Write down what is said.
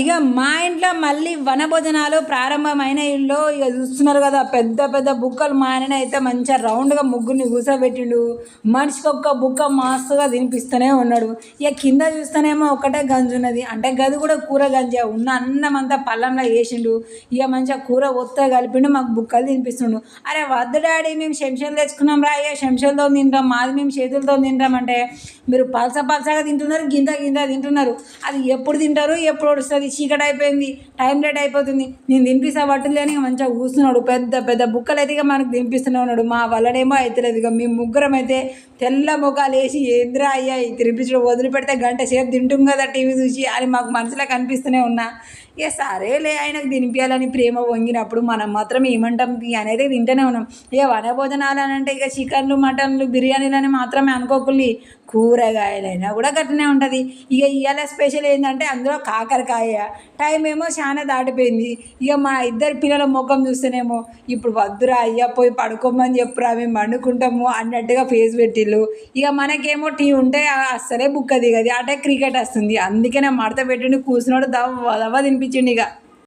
ఇక మా ఇంట్లో మళ్ళీ వనభోజనాలు ప్రారంభమైన ఇల్లు ఇక చూస్తున్నారు కదా పెద్ద పెద్ద బుక్కలు మా ఆయన అయితే మంచిగా రౌండ్గా ముగ్గురిని కూర్చోబెట్టిండు మనిషికి ఒక్క బుక్క మస్తుగా తినిపిస్తూనే ఉన్నాడు. ఇక కింద చూస్తేనేమో ఒకటే గంజు ఉన్నది. అంటే గది కూడా కూర గంజే ఉన్న అన్నం అంతా పళ్ళంలో వేసిండు ఇక మంచిగా కూర ఒత్త కలిపిండు మాకు బుక్కలు తినిపిస్తుండు. అరే వద్దు డాడీ మేము శంషాలు తెచ్చుకున్నాం రా అయ్యా శంషాలతో తింటాం మాది మేము చేతులతో తింటామంటే మీరు పలస పలసగా తింటున్నారు గింత గింత తింటున్నారు. అది ఎప్పుడు తింటారు ఎప్పుడు వస్తుంది చీకటి అయిపోయింది టైం లేట్ అయిపోతుంది. నేను తినిపిస్తా పట్టుదని అని మంచిగా కూర్చున్నాడు పెద్ద పెద్ద బుక్కలు అయితే ఇక మనకు తినిపిస్తూనే ఉన్నాడు. మా వల్లనేమో అవుతలేదు ఇక మేము ముగ్గురం అయితే తెల్ల ముఖాలు వేసి ఏంద్రా అయ్యా తినిపించడం వదిలిపెడితే గంట సేపు తింటాం కదా టీవీ చూసి అని మాకు మనసులో కనిపిస్తూనే ఉన్నా. ఇక సరేలే ఆయనకు తినిపించాలని ప్రేమ వంగినప్పుడు మనం మాత్రం ఏమంటాం? తీ అనేది తింటూనే ఉన్నాం. ఇక వనభోజనాలు అని అంటే ఇక చికెన్లు మటన్లు బిర్యానీలు అని మాత్రమే అనుకోకుల్లి. కూరగాయలైనా కూడా గట్లనే ఉంటుంది. ఇక ఇవాళ స్పెషల్ ఏంటంటే అందులో కాకరకాయ. టైం ఏమో చాలా దాటిపోయింది. ఇక మా ఇద్దరు పిల్లల ముఖం చూస్తేనేమో ఇప్పుడు వద్దురా అయ్యా పోయి పడుకోమని చెప్పురా మేము వండుకుంటాము అన్నట్టుగా ఫేస్ పెట్టిళ్ళు ఇక మనకేమో టీ ఉంటే అస్సలే బుక్క దిగది. అటే క్రికెట్ వస్తుంది. అందుకే నేను మడత పెట్టిండి కూర్చున్నాడు దవ్వ దవ్వ తినిపి ఇక